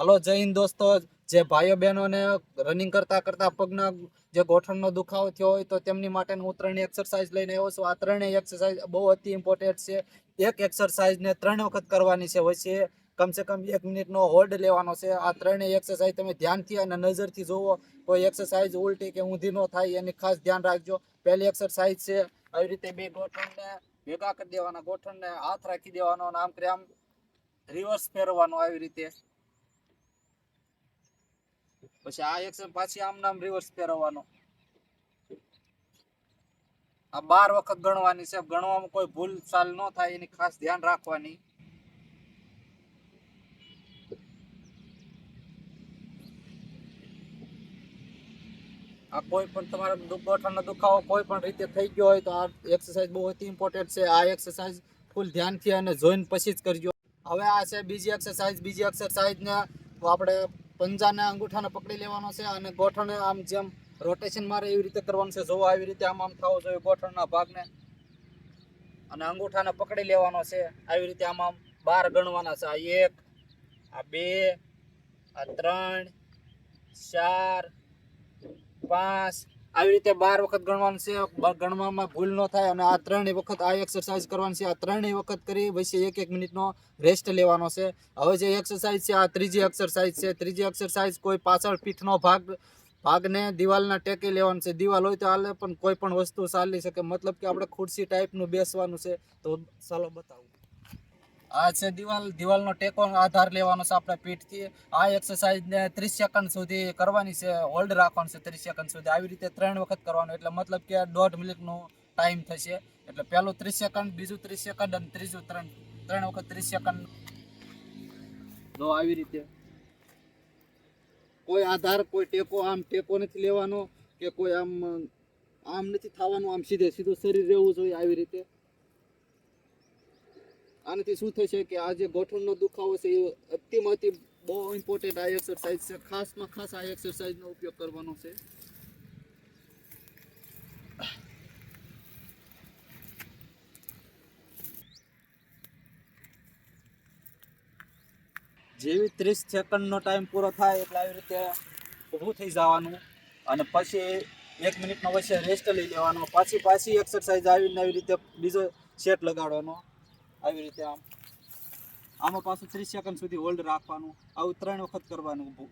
Hello, જય હિન્દ દોસ્તો. જે ભાઈઓ બહેનોને રનિંગ કરતા કરતા પગના જે ગોઠણનો દુખાવો થયો હોય તો તેમની માટે હું ત્રણેય એક્સરસાઇઝ લઈને આવ્યો છું. આ ત્રણેય એક્સરસાઇઝ બહુ અતિ ઇમ્પોર્ટન્ટ છે. એક એક્સરસાઇઝને ત્રણ વખત કરવાની છે વચ્ચે. કમસે કમ એક મિનિટનો હોલ્ડ લેવાનો છે. આ ત્રણેય એક્સરસાઇઝ તમે ધ્યાનથી અને નજરથી જોવો કોઈ એક્સરસાઇઝ ઉલટી કે ઊંધી ન થાય એની ખાસ ધ્યાન રાખજો. પહેલી એક્સરસાઇઝ છે આવી રીતે બે ગોઠણને ભેગા કરી દેવાના. ગોઠણને હાથ રાખી દેવાનો આમ કરી આમ રિવર્સ ફેરવવાનો આવી રીતે. પછી આ એક્શન પાછી આમ નામ રિવર્સ ફેરવવાનો. આ બાર વખત ગણવાની છે. ગણવામાં કોઈ ભૂલ ચાલ ન થાય, એની ખાસ ધ્યાન રાખવાની. આ કોઈ પણ તમારે ગોઠણનો દુખાવો કોઈ પણ રીતે થઈ ગયો હોય તો આ એક્સરસાઇઝ બહુ અતિ ઇમ્પોર્ટન્ટ છે. આ એક્સરસાઇઝ ફૂલ ધ્યાનથી અને જોઈને પછી જ કરજો. હવે આ છે બીજી એક્સરસાઇઝ બીજી એક્સરસાઇઝને આપણે પંજાને અંગૂઠાને પકડી લેવાનો છે અને ગોઠણ આમ જેમ રોટેશન મારે એવી રીતે કરવાનું છે. જોવો આવી રીતે આમ આમ થવો જોઈએ ગોઠણના ભાગને. અને અંગૂઠાને પકડી લેવાનો છે. આવી રીતે આમ આમ બાર ગણવાના છે. આ એક, આ બે, આ ત્રણ, ચાર, પાંચ આવી રીતે બાર વખત ગણવાનું છે ગણવામાં ભૂલ ન થાય અને આ ત્રણેય વખત આ એક્સરસાઇઝ કરવાની છે. આ ત્રણેય વખત કરી પછી એક એક મિનિટનો રેસ્ટ લેવાનો છે. હવે જે એક્સરસાઇઝ છે, આ ત્રીજી એક્સરસાઇઝ છે. ત્રીજી એક્સરસાઇઝ કોઈ પાછળ પીઠનો ભાગ, ભાગને દિવાલના ટેકે લેવાનું છે. દિવાલ હોય તો હાલે, પણ કોઈ પણ વસ્તુ ચાલી શકે. મતલબ કે આપણે ખુરશી ટાઈપનું બેસવાનું છે. તો ચાલો બતાવું. આ છે દિવાલ, દિવાલનો ટેકો આધાર લેવાનો છે આપણે પીઠથી આ એક્સરસાઇઝને ત્રીસ સેકન્ડ સુધી કરવાની છે હોલ્ડ રાખવાનું છે ત્રીસ સેકન્ડ સુધી. આવી રીતે ત્રણ વખત કરવાનું, એટલે મતલબ કે દોઢ મિનિટનો ટાઈમ થશે. એટલે પહેલું ત્રીસ સેકન્ડ બીજું ત્રીસ સેકન્ડ અને ત્રીજું ત્રણ. ત્રણ વખત ત્રીસ સેકન્ડ જો આવી રીતે. કોઈ આધાર, કોઈ ટેકો, આમ ટેકો નથી લેવાનો કે કોઈ આમ આમ નથી થવાનું, આમ સીધે સીધું શરીર રહેવું જોઈએ, આવી રીતે. આનાથી શું થશે કે આ જે ગોઠણનો દુખાવો છે, એ અતિમાં અતિ બહુ ઇમ્પોર્ટન્ટ આ એક્સરસાઇઝ છે. ખાસમાં ખાસ આ એક્સરસાઇઝનો ઉપયોગ કરવાનો છે. જેવી ત્રીસ સેકન્ડનો ટાઈમ પૂરો થાય એટલે આવી રીતે ઊભું થઈ જવાનું અને પછી એક મિનિટનો વચ્ચે રેસ્ટ લઈ લેવાનો. પાછી પાછી એક્સરસાઇઝ આવીને આવી રીતે બીજો સેટ લગાડવાનો. આવી રીતે આમ. આમાં પાછું ત્રીસ સેકન્ડ સુધી હોલ્ડ રાખવાનું. આવું ત્રણ વખત કરવાનું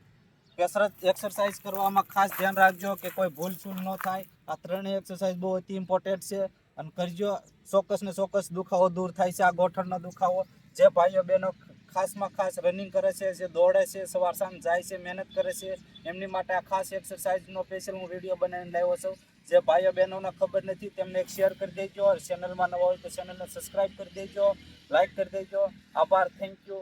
કસરત એક્સરસાઇઝ કરવામાં ખાસ ધ્યાન રાખજો કે કોઈ ભૂલચૂલ ન થાય. આ ત્રણેય એક્સરસાઇઝ બહુ અતિ ઇમ્પોર્ટન્ટ છે. અને કરજો. ચોક્કસ ને ચોક્કસ દુખાવો દૂર થાય છે. આ ગોઠણનો દુખાવો. જે ભાઈઓ બહેનો ખાસમાં ખાસ રનિંગ કરે છે, જે દોડે છે, સવાર સાંજ જાય છે, મહેનત કરે છે, એમની માટે આ ખાસ એક્સરસાઇઝનો સ્પેશિયલ હું વીડિયો બનાવીને લાવ્યો છું. જે ભાઈઓ બહેનોને ખબર નથી, તેમને એક શેર કરી દેજો. ચેનલમાં નવા હોય તો ચેનલને સબસ્ક્રાઈબ કરી દેજો. લાઈક કરી દેજો. આભાર. Thank you